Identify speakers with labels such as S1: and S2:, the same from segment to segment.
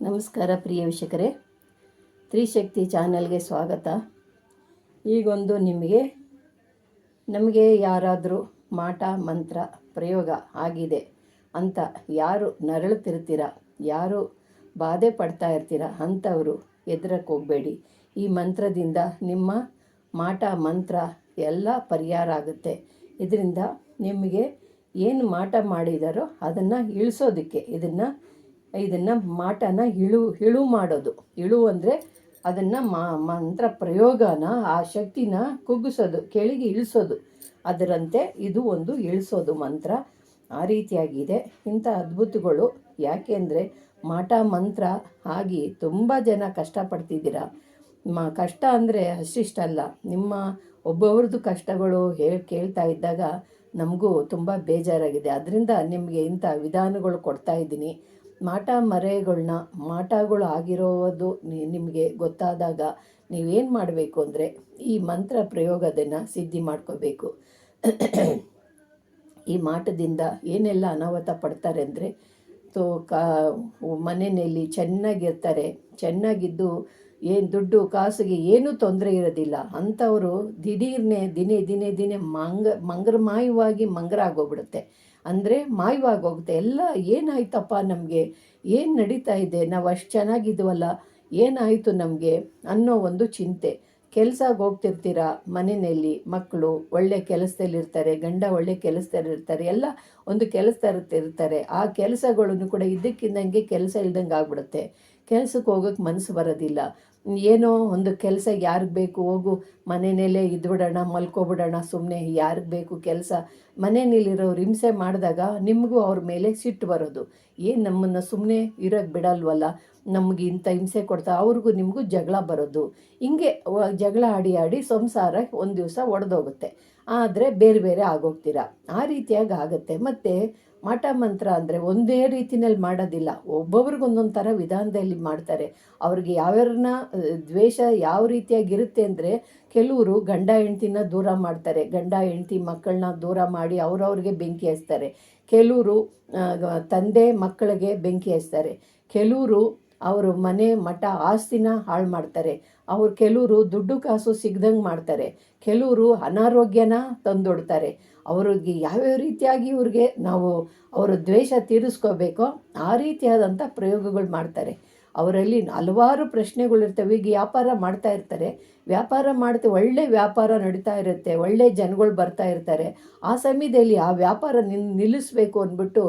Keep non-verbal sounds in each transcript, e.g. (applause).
S1: ನಮಸ್ಕಾರ ಪ್ರಿಯ ವೀಕ್ಷಕರೇ. ತ್ರಿಶಕ್ತಿ ಚಾನೆಲ್ಗೆ ಸ್ವಾಗತ. ಈಗೊಂದು ನಿಮಗೆ, ನಮಗೆ ಯಾರಾದರೂ ಮಾಟ, ಮಂತ್ರ, ಪ್ರಯೋಗ ಆಗಿದೆ ಅಂತ ಯಾರು ನರಳುತ್ತಿರ್ತೀರ ಯಾರು ಬಾಧೆ ಪಡ್ತಾ ಇರ್ತೀರ? ಅಂಥವರು ಎದುರಕ್ಕೆ ಹೋಗಬೇಡಿ. ಈ ಮಂತ್ರದಿಂದ ನಿಮ್ಮ ಮಾಟ, ಮಂತ್ರ ಎಲ್ಲ ಪರಿಹಾರ ಆಗುತ್ತೆ. ಇದರಿಂದ ನಿಮಗೆ ಏನು ಮಾಟ ಮಾಡಿದಾರೋ ಅದನ್ನು ಇಳಿಸೋದಕ್ಕೆ, ಇದನ್ನು ಇದನ್ನು ಮಾಟನ ಇಳು ಇಳು ಮಾಡೋದು. ಇಳು ಅಂದರೆ ಅದನ್ನು ಮಂತ್ರ ಪ್ರಯೋಗನ, ಆ ಶಕ್ತಿನ ಕುಗ್ಗಿಸೋದು, ಕೆಳಗೆ ಇಳಿಸೋದು. ಅದರಂತೆ ಇದು ಒಂದು ಇಳಿಸೋದು ಮಂತ್ರ. ಆ ರೀತಿಯಾಗಿದೆ. ಇಂಥ ಅದ್ಭುತಗಳು. ಯಾಕೆಂದರೆ ಮಾಟ, ಮಂತ್ರ ಆಗಿ ತುಂಬ ಜನ ಕಷ್ಟಪಡ್ತಿದ್ದೀರ? ಮ, ಕಷ್ಟ ಅಂದರೆ ಅಷ್ಟಿಷ್ಟಲ್ಲ. ನಿಮ್ಮ ಒಬ್ಬೊಬ್ರದ್ದು ಕಷ್ಟಗಳು ಹೇಳಿ ಕೇಳ್ತಾ ಇದ್ದಾಗ ನಮಗೂ ತುಂಬ ಬೇಜಾರಾಗಿದೆ. ಅದರಿಂದ ನಿಮಗೆ ಇಂಥ ವಿಧಾನಗಳು ಕೊಡ್ತಾ ಇದ್ದೀನಿ. ಮಾಟ ಮರೆಗಳನ್ನ ಮಾಟಗಳು ಆಗಿರೋದು ನಿಮಗೆ ಗೊತ್ತಾದಾಗ ನೀವೇನು ಮಾಡಬೇಕು ಅಂದರೆ ಈ ಮಂತ್ರ ಪ್ರಯೋಗದನ್ನು ಸಿದ್ಧಿ ಮಾಡ್ಕೋಬೇಕು. ಈ ಮಾಟದಿಂದ ಏನೆಲ್ಲ ಅನಾಹುತ ಪಡ್ತಾರೆ ಅಂದರೆ, ತೋ, ಕಾ, ಮನೆಯಲ್ಲಿ ಚೆನ್ನಾಗಿರ್ತಾರೆ, ಚೆನ್ನಾಗಿದ್ದು ಏನು ದುಡ್ಡು, ಕಾಸಿಗೆ ಏನೂ ತೊಂದರೆ ಇರೋದಿಲ್ಲ. ಅಂಥವರು ದಿಢೀರ್ನೇ ದಿನೇ ದಿನೇ ದಿನೇ ಮಂಗ, ಮಂಗ್ರ ಮಾಯವಾಗಿ ಮಂಗ್ರ ಆಗೋಗ್ಬಿಡುತ್ತೆ ಅಂದರೆ ಮಾಯವಾಗಿ ಹೋಗುತ್ತೆ ಎಲ್ಲ ಏನಾಯ್ತಪ್ಪ ನಮಗೆ? ಏನು ನಡೀತಾ ಇದೆ? ನಾವು ಅಷ್ಟು ಚೆನ್ನಾಗಿದ್ವಲ್ಲ. ಏನಾಯಿತು ನಮಗೆ ಅನ್ನೋ ಒಂದು ಚಿಂತೆ. ಕೆಲ್ಸಕ್ಕೆ ಹೋಗ್ತಿರ್ತೀರ ಮನೆಯಲ್ಲಿ? ಮಕ್ಕಳು ಒಳ್ಳೆ ಕೆಲಸದಲ್ಲಿರ್ತಾರೆ, ಗಂಡ ಒಳ್ಳೆ ಕೆಲಸದಲ್ಲಿರ್ತಾರೆ, ಎಲ್ಲ ಒಂದು ಕೆಲಸದಲ್ಲಿರ್ತಾರೆ. ಆ ಕೆಲಸಗಳನ್ನು ಕೂಡ ಇದ್ದಕ್ಕಿದ್ದಂಗೆ ಕೆಲಸ ಇಲ್ದಂಗೆ ಆಗ್ಬಿಡುತ್ತೆ. ಕೆಲಸಕ್ಕೆ ಹೋಗೋಕ್ಕೆ ಮನಸ್ಸು ಬರೋದಿಲ್ಲ. ಏನೋ ಒಂದು ಕೆಲಸ ಯಾರಿಗೆ ಬೇಕು ಹೋಗು, ಮನೆಯಲ್ಲೇ ಇದ್ಬಿಡೋಣ, ಮಲ್ಕೋಬಿಡೋಣ ಸುಮ್ಮನೆ ಯಾರಿಗೆ ಬೇಕು ಕೆಲಸ. ಮನೆಯಲ್ಲಿರೋರು ಹಿಂಸೆ ಮಾಡಿದಾಗ ನಿಮಗೂ ಅವ್ರ ಮೇಲೆ ಸಿಟ್ಟು ಬರೋದು. ಏನು ನಮ್ಮನ್ನು ಸುಮ್ಮನೆ ಇರೋಕ್ಕೆ ಬಿಡಲ್ವಲ್ಲ? ನಮಗೆ ಇಂಥ ಹಿಂಸೆ ಕೊಡ್ತಾ ಅವ್ರಿಗೂ ನಿಮಗೂ ಜಗಳ ಬರೋದು. ಹಿಂಗೆ ಜಗಳ ಆಡಿ ಆಡಿ ಸಂಸಾರ ಒಂದು ದಿವಸ ಒಡೆದೋಗುತ್ತೆ. ಆದರೆ ಬೇರೆ ಬೇರೆ ಆಗೋಗ್ತೀರ. ಆ ರೀತಿಯಾಗಿ ಆಗುತ್ತೆ. ಮತ್ತು ಮಾಟ ಮಂತ್ರ ಅಂದರೆ ಒಂದೇ ರೀತಿನಲ್ಲಿ ಮಾಡೋದಿಲ್ಲ. ಒಬ್ಬೊಬ್ರಿಗೆ ಒಂದೊಂದು ಥರ ವಿಧಾನದಲ್ಲಿ ಮಾಡ್ತಾರೆ. ಅವ್ರಿಗೆ ಯಾವ್ಯಾರನ್ನ ದ್ವೇಷ ಯಾವ ರೀತಿಯಾಗಿರುತ್ತೆ ಅಂದರೆ ಕೆಲವರು ಗಂಡ ಹೆಂಡ್ತಿನ ದೂರ ಮಾಡ್ತಾರೆ. ಗಂಡ ಹೆಂಡ್ತಿ ಮಕ್ಕಳನ್ನ ದೂರ ಮಾಡಿ ಅವ್ರವ್ರಿಗೆ ಬೆಂಕಿ ಹಚ್ತಾರೆ. ಕೆಲವರು ತಂದೆ ಮಕ್ಕಳಿಗೆ ಬೆಂಕಿ ಹಚ್ತಾರೆ. ಕೆಲವರು ಅವರು ಮನೆ ಮಠ ಆಸ್ತಿನ ಹಾಳು ಮಾಡ್ತಾರೆ. ಅವ್ರು ಕೆಲವರು ದುಡ್ಡು ಕಾಸು ಸಿಗ್ದಂಗೆ ಮಾಡ್ತಾರೆ. ಕೆಲವರು ಅನಾರೋಗ್ಯನ ತಂದೊಡ್ತಾರೆ. ಅವ್ರಿಗೆ ಯಾವ್ಯಾವ ರೀತಿಯಾಗಿ ಇವ್ರಿಗೆ ನಾವು ಅವರ ದ್ವೇಷ ತೀರಿಸ್ಕೋಬೇಕೋ ಆ ರೀತಿಯಾದಂಥ ಪ್ರಯೋಗಗಳು ಮಾಡ್ತಾರೆ. ಅವರಲ್ಲಿ ಹಲವಾರು ಪ್ರಶ್ನೆಗಳಿರ್ತವೆ ಈಗ ವ್ಯಾಪಾರ ಮಾಡ್ತಾ ಇರ್ತಾರೆ. ವ್ಯಾಪಾರ ಮಾಡ್ತಾ ಒಳ್ಳೆ ವ್ಯಾಪಾರ ನಡೀತಾ ಇರುತ್ತೆ. ಒಳ್ಳೆ ಜನಗಳು ಬರ್ತಾ ಇರ್ತಾರೆ. ಆ ಸಮಯದಲ್ಲಿ ಆ ವ್ಯಾಪಾರ ನಿನ್ ನಿಲ್ಲಿಸ್ಬೇಕು ಅಂದ್ಬಿಟ್ಟು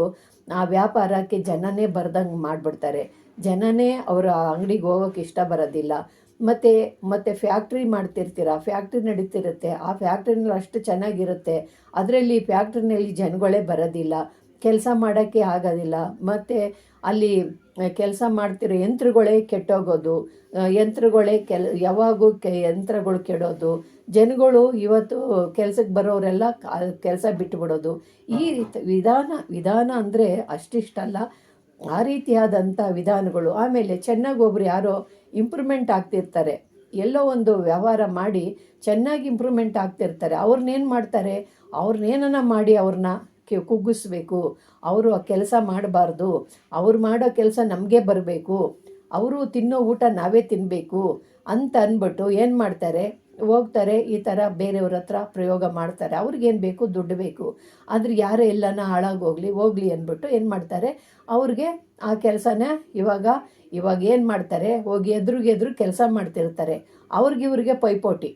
S1: ಆ ವ್ಯಾಪಾರಕ್ಕೆ ಜನನೇ ಬರ್ದಂಗೆ ಮಾಡಿಬಿಡ್ತಾರೆ. ಜನನೇ ಅವರ ಅಂಗಡಿಗೆ ಹೋಗೋಕೆ ಇಷ್ಟ ಬರೋದಿಲ್ಲ. ಮತ್ತು ಮತ್ತು ಫ್ಯಾಕ್ಟ್ರಿ ಮಾಡ್ತಿರ್ತೀರ? ಫ್ಯಾಕ್ಟ್ರಿ ನಡೀತಿರುತ್ತೆ. ಆ ಫ್ಯಾಕ್ಟ್ರಿನಲ್ಲಿ ಅಷ್ಟು ಚೆನ್ನಾಗಿರುತ್ತೆ. ಅದರಲ್ಲಿ ಫ್ಯಾಕ್ಟ್ರಿನಲ್ಲಿ ಜನಗಳೇ ಬರೋದಿಲ್ಲ. ಕೆಲಸ ಮಾಡೋಕ್ಕೆ ಆಗೋದಿಲ್ಲ. ಮತ್ತು ಅಲ್ಲಿ ಕೆಲಸ ಮಾಡ್ತಿರೋ ಯಂತ್ರಗಳೇ ಕೆಟ್ಟೋಗೋದು. ಯಂತ್ರಗಳೇ ಕೆಲ್, ಯಾವಾಗೂ ಕೆ, ಯಂತ್ರಗಳು ಕೆಡೋದು. ಜನಗಳು ಇವತ್ತು ಕೆಲಸಕ್ಕೆ ಬರೋರೆಲ್ಲ ಕೆಲಸ ಬಿಟ್ಟುಬಿಡೋದು ಈ ವಿಧಾನ ವಿಧಾನ ಅಂದರೆ ಅಷ್ಟಿಷ್ಟಲ್ಲ. ಆ ರೀತಿಯಾದಂಥ ವಿಧಾನಗಳು. ಆಮೇಲೆ ಚೆನ್ನಾಗಿ ಒಬ್ರು ಯಾರೋ ಇಂಪ್ರೂವ್ಮೆಂಟ್ ಆಗ್ತಿರ್ತಾರೆ. ಎಲ್ಲೋ ಒಂದು ವ್ಯವಹಾರ ಮಾಡಿ ಚೆನ್ನಾಗಿ ಇಂಪ್ರೂವ್ಮೆಂಟ್ ಆಗ್ತಿರ್ತಾರೆ. ಅವ್ರನ್ನೇನು ಮಾಡ್ತಾರೆ? ಅವ್ರನ್ನೇನ ಮಾಡಿ ಅವ್ರನ್ನ ಕುಗ್ಗಿಸ್ಬೇಕು. ಅವರು ಆ ಕೆಲಸ ಮಾಡಬಾರ್ದು. ಅವ್ರು ಮಾಡೋ ಕೆಲಸ ನಮಗೆ ಬರಬೇಕು. ಅವರು ತಿನ್ನೋ ಊಟ ನಾವೇ ತಿನ್ನಬೇಕು ಅಂತ ಅಂದ್ಬಿಟ್ಟು ಏನು ಮಾಡ್ತಾರೆ? ಹೋಗ್ತಾರೆ, ಈ ಥರ ಬೇರೆಯವ್ರ ಹತ್ರ ಪ್ರಯೋಗ ಮಾಡ್ತಾರೆ. ಅವ್ರಿಗೇನು ಬೇಕು? ದುಡ್ಡು ಬೇಕು. ಆದರೆ ಯಾರೇ ಎಲ್ಲನ ಹಾಳಾಗೋಗ್ಲಿ ಹೋಗ್ಲಿ ಅಂದ್ಬಿಟ್ಟು ಏನು ಮಾಡ್ತಾರೆ? ಅವ್ರಿಗೆ ಆ ಕೆಲಸನ ಇವಾಗ ಇವಾಗ ಏನು ಮಾಡ್ತಾರೆ? ಹೋಗಿ ಎದುರಿಗೆ ಎದ್ರು ಕೆಲಸ ಮಾಡ್ತಿರ್ತಾರೆ. ಅವ್ರಿಗೆ ಇವ್ರಿಗೆ ಪೈಪೋಟಿ.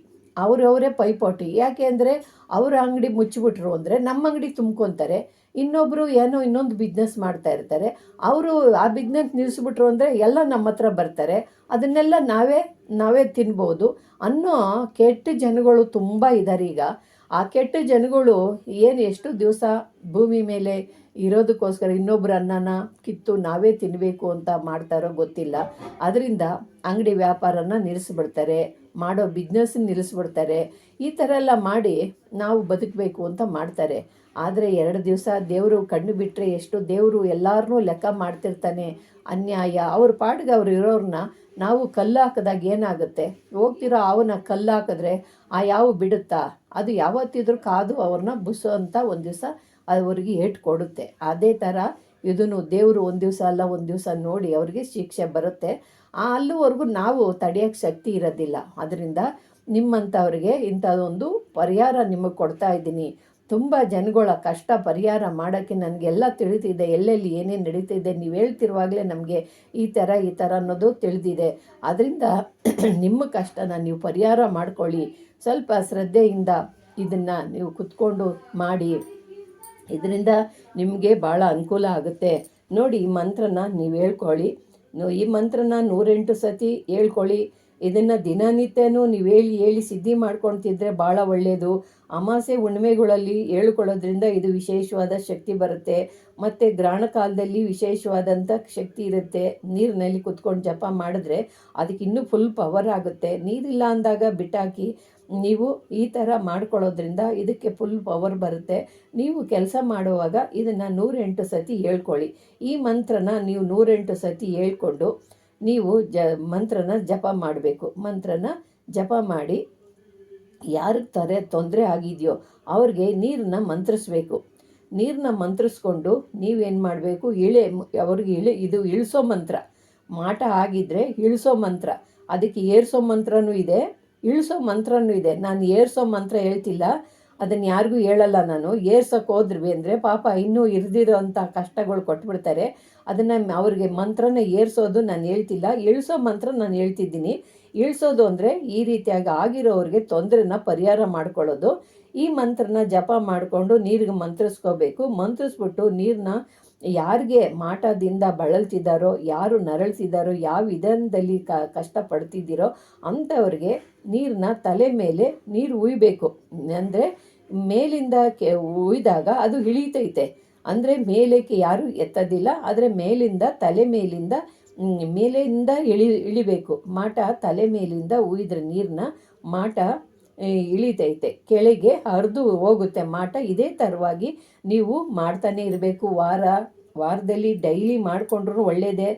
S1: ಅವರವರೇ ಪೈಪೋಟಿ. ಯಾಕೆ ಅಂದರೆ ಅವರ ಅಂಗಡಿ ಮುಚ್ಚಿಬಿಟ್ರು ಅಂದರೆ ನಮ್ಮ ಅಂಗಡಿ ತುಂಬ್ಕೊತಾರೆ. ಇನ್ನೊಬ್ಬರು ಏನೋ ಇನ್ನೊಂದು ಬಿಸ್ನೆಸ್ ಮಾಡ್ತಾ ಇರ್ತಾರೆ. ಅವರು ಆ ಬಿಸ್ನೆಸ್ ನಿಲ್ಲಿಸ್ಬಿಟ್ರು ಅಂದರೆ ಎಲ್ಲ ನಮ್ಮ ಹತ್ರ ಬರ್ತಾರೆ. ಅದನ್ನೆಲ್ಲ ನಾವೇ ನಾವೇ ತಿನ್ಬೋದು. ಅನ್ನೋ ಕೆಟ್ಟ ಜನಗಳು ತುಂಬ ಇದ್ದಾರೆ ಈಗ ಆ ಕೆಟ್ಟ ಜನಗಳು ಏನು ಎಷ್ಟು ದಿವಸ ಭೂಮಿ ಮೇಲೆ ಇರೋದಕ್ಕೋಸ್ಕರ ಇನ್ನೊಬ್ಬರ ಅನ್ನನ ಕಿತ್ತು ನಾವೇ ತಿನ್ನಬೇಕು ಅಂತ ಮಾಡ್ತಾರೋ ಗೊತ್ತಿಲ್ಲ. ಅದರಿಂದ ಅಂಗಡಿ ವ್ಯಾಪಾರನ ನಿಲ್ಲಿಸ್ಬಿಡ್ತಾರೆ, ಮಾಡೋ ಬಿಸ್ನೆಸ್ ನಿಲ್ಲಿಸ್ಬಿಡ್ತಾರೆ. ಈ ಥರ ಎಲ್ಲ ಮಾಡಿ ನಾವು ಬದುಕಬೇಕು ಅಂತ ಮಾಡ್ತಾರೆ. ಆದರೆ ಎರಡು ದಿವಸ ದೇವರು ಕಣ್ಣು ಬಿಟ್ಟರೆ ಎಷ್ಟು ದೇವರು ಎಲ್ಲರನ್ನೂ ಲೆಕ್ಕ ಮಾಡ್ತಿರ್ತಾನೆ. ಅನ್ಯಾಯ. ಅವ್ರ ಪಾಡಿಗೆ ಅವ್ರು ಇರೋರನ್ನ ನಾವು ಕಲ್ಲು ಹಾಕಿದಾಗ ಏನಾಗುತ್ತೆ? ಹೋಗ್ತಿರೋ ಅವನ ಕಲ್ಲು ಹಾಕಿದ್ರೆ ಆ ಯಾವ ಬಿಡುತ್ತಾ? ಅದು ಯಾವತ್ತಿದ್ರೂ ಕಾದು ಅವ್ರನ್ನ ಬುಸೋ ಅಂತ ಒಂದು ದಿವಸ ಅವ್ರಿಗೆ ಏಟು ಕೊಡುತ್ತೆ ಅದೇ ಥರ ಇದನ್ನು ದೇವರು ಒಂದು ದಿವಸ ಅಲ್ಲ, ಒಂದು ದಿವಸ ನೋಡಿ ಅವರಿಗೆ ಶಿಕ್ಷೆ ಬರುತ್ತೆ. ಆ ಅಲ್ಲಿವರೆಗೂ ನಾವು ತಡೆಯೋಕ್ಕೆ ಶಕ್ತಿ ಇರೋದಿಲ್ಲ. ಅದರಿಂದ ನಿಮ್ಮಂಥವ್ರಿಗೆ ಇಂಥದ್ದೊಂದು ಪರಿಹಾರ ನಿಮಗೆ ಕೊಡ್ತಾ ಇದ್ದೀನಿ. ತುಂಬ ಜನಗಳ ಕಷ್ಟ ಪರಿಹಾರ ಮಾಡೋಕ್ಕೆ ನನಗೆಲ್ಲ ತಿಳಿದಿದೆ. ಎಲ್ಲೆಲ್ಲಿ ಏನೇನು ನಡೀತಿದೆ ನೀವು ಹೇಳ್ತಿರುವಾಗಲೇ ನಮಗೆ ಈ ಥರ ಈ ಥರ ಅನ್ನೋದು ತಿಳಿದಿದೆ. ಅದರಿಂದ (clears throat) ನಿಮ್ಮ ಕಷ್ಟನ ನೀವು ಪರಿಹಾರ ಮಾಡ್ಕೊಳ್ಳಿ. ಸ್ವಲ್ಪ ಶ್ರದ್ಧೆಯಿಂದ ಇದನ್ನು ನೀವು ಕುತ್ಕೊಂಡು ಮಾಡಿ. ಇದರಿಂದ ನಿಮಗೆ ಭಾಳ ಅನುಕೂಲ ಆಗುತ್ತೆ. ನೋಡಿ ಈ ಮಂತ್ರನ ನೀವು ಹೇಳ್ಕೊಳ್ಳಿ. ಈ ಮಂತ್ರನ ನೂರೆಂಟು ಸತಿ ಹೇಳ್ಕೊಳ್ಳಿ. ಇದನ್ನು ದಿನನಿತ್ಯನೂ ನೀವು ಹೇಳಿ ಹೇಳಿ ಸಿದ್ಧಿ ಮಾಡ್ಕೊಳ್ತಿದ್ರೆ ಭಾಳ ಒಳ್ಳೆಯದು ಅಮಾಸೆ ಹುಣ್ಣಿಮೆಗಳಲ್ಲಿ ಹೇಳ್ಕೊಳ್ಳೋದ್ರಿಂದ ಇದು ವಿಶೇಷವಾದ ಶಕ್ತಿ ಬರುತ್ತೆ. ಮತ್ತು ಗ್ರಹಣ ಕಾಲದಲ್ಲಿ ವಿಶೇಷವಾದಂಥ ಶಕ್ತಿ ಇರುತ್ತೆ. ನೀರಿನಲ್ಲಿ ಕುತ್ಕೊಂಡು ಜಪ ಮಾಡಿದ್ರೆ ಅದಕ್ಕೆ ಇನ್ನೂ ಫುಲ್ ಪವರ್ ಆಗುತ್ತೆ. ನೀರಿಲ್ಲ ಅಂದಾಗ ಬಿಟ್ಟಾಕಿ ನೀವು ಈ ಥರ ಮಾಡ್ಕೊಳ್ಳೋದ್ರಿಂದ ಇದಕ್ಕೆ ಫುಲ್ ಪವರ್ ಬರುತ್ತೆ. ನೀವು ಕೆಲಸ ಮಾಡುವಾಗ ಇದನ್ನು ನೂರೆಂಟು ಸತಿ ಹೇಳ್ಕೊಳ್ಳಿ. ಈ ಮಂತ್ರನ ನೀವು ನೂರೆಂಟು ಸತಿ ಹೇಳ್ಕೊಂಡು ನೀವು ಜ, ಮಂತ್ರನ ಜಪ ಮಾಡಬೇಕು. ಮಂತ್ರನ ಜಪ ಮಾಡಿ ಯಾರಿಗೆ ತರೆ, ತೊಂದರೆ ಆಗಿದೆಯೋ ಅವ್ರಿಗೆ ನೀರನ್ನ ಮಂತ್ರಿಸ್ಬೇಕು. ನೀರನ್ನ ಮಂತ್ರಿಸ್ಕೊಂಡು ನೀವೇನು ಮಾಡಬೇಕು? ಇಳೆ, ಅವ್ರಿಗೆ ಇಳಿ, ಇದು ಇಳಿಸೋ ಮಂತ್ರ. ಮಾಟ ಆಗಿದ್ದರೆ ಇಳಿಸೋ ಮಂತ್ರ. ಅದಕ್ಕೆ ಏರ್ಸೋ ಮಂತ್ರನೂ ಇದೆ, ಇಳಿಸೋ ಮಂತ್ರನೂ ಇದೆ. ನಾನು ಏರ್ಸೋ ಮಂತ್ರ ಹೇಳ್ತಿಲ್ಲ. ಅದನ್ನು ಯಾರಿಗೂ ಹೇಳಲ್ಲ ನಾನು. ಏರ್ಸೋಕೆ ಹೋದ್ರಿ ಅಂದರೆ ಪಾಪ ಇನ್ನೂ ಇರ್ದಿರೋ ಅಂಥ ಕಷ್ಟಗಳು ಕೊಟ್ಬಿಡ್ತಾರೆ. ಅದನ್ನು ಅವ್ರಿಗೆ ಮಂತ್ರನ ಏರ್ಸೋದು ನಾನು ಹೇಳ್ತಿಲ್ಲ. ಇಳಿಸೋ ಮಂತ್ರ ನಾನು ಹೇಳ್ತಿದ್ದೀನಿ. ಇಳಿಸೋದು ಅಂದರೆ ಈ ರೀತಿಯಾಗಿ ಆಗಿರೋರಿಗೆ ತೊಂದರೆನ ಪರಿಹಾರ ಮಾಡ್ಕೊಳ್ಳೋದು. ಈ ಮಂತ್ರನ ಜಪ ಮಾಡಿಕೊಂಡು ನೀರಿಗೆ ಮಂತ್ರಿಸ್ಕೋಬೇಕು. ಮಂತ್ರಿಸ್ಬಿಟ್ಟು ನೀರನ್ನ ಯಾರಿಗೆ ಮಾಟದಿಂದ ಬಳಲ್ತಿದ್ದಾರೋ ಯಾರು ನರಳ್ತಿದ್ದಾರೋ ಯಾವ ವಿಧಾನದಲ್ಲಿ ಕ, ಕಷ್ಟಪಡ್ತಿದ್ದೀರೋ ಅಂಥವ್ರಿಗೆ ನೀರನ್ನ ತಲೆ ಮೇಲೆ ನೀರು ಉಯ್ಬೇಕು. ಅಂದರೆ ಮೇಲಿಂದ ಕೆ, ಉಯ್ದಾಗ ಅದು ಇಳಿತೈತೆ ಅಂದರೆ ಮೇಲಕ್ಕೆ ಯಾರು ಎತ್ತದಿಲ್ಲ, ಆದರೆ ಮೇಲಿಂದ ತಲೆ ಮೇಲಿಂದ ಮೇಲಿಂದ ಇಳಿ, ಇಳಿಬೇಕು. ಮಾಟ ತಲೆ ಮೇಲಿಂದ ಉಯ್ದ್ರೆ ನೀರನ್ನ ಮಾಟ ಇಳಿತೈತೆ. ಕೆಳಗೆ ಹರಿದು ಹೋಗುತ್ತೆ ಮಾಟ. ಇದೇ ಥರವಾಗಿ ನೀವು ಮಾಡ್ತಾನೆ ಇರಬೇಕು. ವಾರ, ವಾರದಲ್ಲಿ ಡೈಲಿ ಮಾಡಿಕೊಂಡ್ರೂ ಒಳ್ಳೆಯದೇ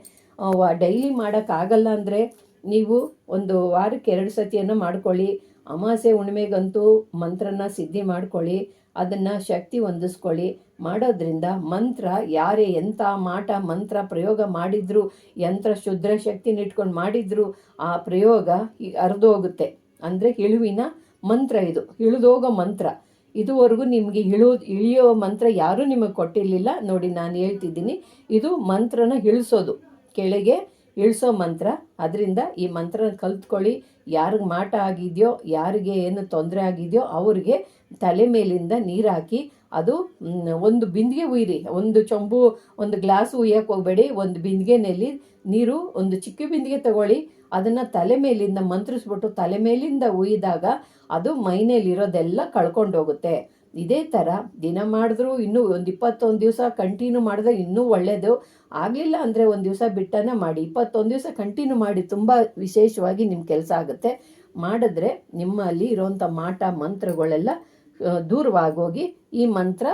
S1: ಡೈಲಿ ಮಾಡೋಕ್ಕಾಗಲ್ಲ ಅಂದರೆ ನೀವು ಒಂದು ವಾರಕ್ಕೆ ಎರಡು ಸತಿಯನ್ನು ಮಾಡ್ಕೊಳ್ಳಿ. ಅಮಾಸೆ ಹುಣ್ಣಿಮೆಗಂತೂ ಮಂತ್ರನ ಸಿದ್ಧಿ ಮಾಡ್ಕೊಳ್ಳಿ. ಅದನ್ನು ಶಕ್ತಿ ಹೊಂದಿಸ್ಕೊಳ್ಳಿ. ಮಾಡೋದ್ರಿಂದ ಮಂತ್ರ, ಯಾರೇ ಎಂಥ ಮಾಟ, ಮಂತ್ರ ಪ್ರಯೋಗ ಮಾಡಿದ್ರು, ಯಂತ್ರ ಶುದ್ಧ ಶಕ್ತಿನ ಇಟ್ಕೊಂಡು ಮಾಡಿದ್ರು, ಆ ಪ್ರಯೋಗ ಹರಿದು ಹೋಗುತ್ತೆ. ಅಂದರೆ ಇಳುವಿನ ಮಂತ್ರ ಇದು, ಇಳಿದೋಗೋ ಮಂತ್ರ. ಇದುವರೆಗೂ ನಿಮಗೆ ಇಳು, ಇಳಿಯೋ ಮಂತ್ರ ಯಾರೂ ನಿಮಗೆ ಕೊಟ್ಟಿರಲಿಲ್ಲ. ನೋಡಿ, ನಾನು ಹೇಳ್ತಿದ್ದೀನಿ, ಇದು ಮಂತ್ರನ ಇಳಿಸೋದು. ಕೆಳಗೆ ಇಳಿಸೋ ಮಂತ್ರ, ಅದರಿಂದ ಈ ಮಂತ್ರನ ಕಲ್ತ್ಕೊಳ್ಳಿ. ಯಾರಿಗೆ ಮಾಟ ಆಗಿದೆಯೋ, ಯಾರಿಗೆ ಏನು ತೊಂದರೆ ಆಗಿದೆಯೋ, ಅವ್ರಿಗೆ ತಲೆ ಮೇಲಿಂದ ನೀರು ಹಾಕಿ, ಅದು ಒಂದು ಬಿಂದಿಗೆ ಉಯ್ರಿ. ಒಂದು ಚೊಂಬು, ಒಂದು ಗ್ಲಾಸ್ ಉಯ್ಯಕ್ಕೆ ಹೋಗಬೇಡಿ. ಒಂದು ಬಿಂದಿಗೆನಲ್ಲಿ ನೀರು ಒಂದು ಚಿಕ್ಕ ಬಿಂದಿಗೆ ತಗೊಳ್ಳಿ, ಅದನ್ನು ತಲೆ ಮೇಲಿಂದ ಮಂತ್ರಿಸ್ಬಿಟ್ಟು ತಲೆ ಮೇಲಿಂದ ಉಯ್ದಾಗ ಅದು ಮೈನೇಲಿರೋದೆಲ್ಲ ಕಳ್ಕೊಂಡೋಗುತ್ತೆ. ಇದೇ ಥರ ದಿನ ಮಾಡಿದ್ರೂ ಇನ್ನೂ ಒಂದು ಇಪ್ಪತ್ತೊಂದು ದಿವಸ ಕಂಟಿನ್ಯೂ ಮಾಡಿದ್ರೆ ಇನ್ನೂ ಒಳ್ಳೆಯದು ಆಗಲಿಲ್ಲ ಅಂದರೆ ಒಂದು ದಿವಸ ಬಿಟ್ಟನ ಮಾಡಿ, ಇಪ್ಪತ್ತೊಂದು ದಿವಸ ಕಂಟಿನ್ಯೂ ಮಾಡಿ ತುಂಬ ವಿಶೇಷವಾಗಿ ನಿಮ್ಮ ಕೆಲಸ ಆಗುತ್ತೆ. ಮಾಡಿದ್ರೆ ನಿಮ್ಮಲ್ಲಿ ಇರೋವಂಥ ಮಾಟ, ಮಂತ್ರಗಳೆಲ್ಲ ದೂರವಾಗೋಗಿ ಈ ಮಂತ್ರ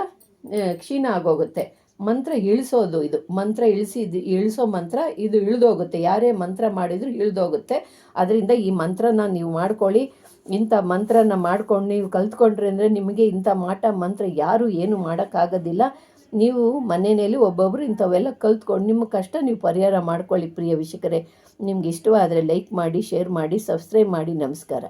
S1: ಕ್ಷೀಣ ಆಗೋಗುತ್ತೆ. ಮಂತ್ರ ಇಳಿಸೋದು ಇದು. ಮಂತ್ರ ಇಳಿಸಿದ್ದು ಇಳಿಸೋ ಮಂತ್ರ ಇದು ಇಳಿದೋಗುತ್ತೆ. ಯಾರೇ ಮಂತ್ರ ಮಾಡಿದ್ರು ಇಳಿದೋಗುತ್ತೆ. ಅದರಿಂದ ಈ ಮಂತ್ರನ ನೀವು ಮಾಡ್ಕೊಳ್ಳಿ. ಇಂಥ ಮಂತ್ರನ ಮಾಡ್ಕೊಂಡು ನೀವು ಕಲ್ತ್ಕೊಂಡ್ರೆ ಅಂದರೆ ನಿಮಗೆ ಇಂಥ ಮಾಟ ಮಂತ್ರ ಯಾರು ಏನು ಮಾಡೋಕ್ಕಾಗೋದಿಲ್ಲ. ನೀವು ಮನೆಯಲ್ಲಿ ಒಬ್ಬೊಬ್ಬರು ಇಂಥವೆಲ್ಲ ಕಲ್ತ್ಕೊಂಡು ನಿಮ್ಮ ಕಷ್ಟ ನೀವು ಪರಿಹಾರ ಮಾಡ್ಕೊಳ್ಳಿ ಪ್ರಿಯ ವೀಕ್ಷಕರೇ. ನಿಮ್ಗೆ ಇಷ್ಟವಾದರೆ ಲೈಕ್ ಮಾಡಿ ಶೇರ್ ಮಾಡಿ ಸಬ್ಸ್ಕ್ರೈಬ್ ಮಾಡಿ. ನಮಸ್ಕಾರ.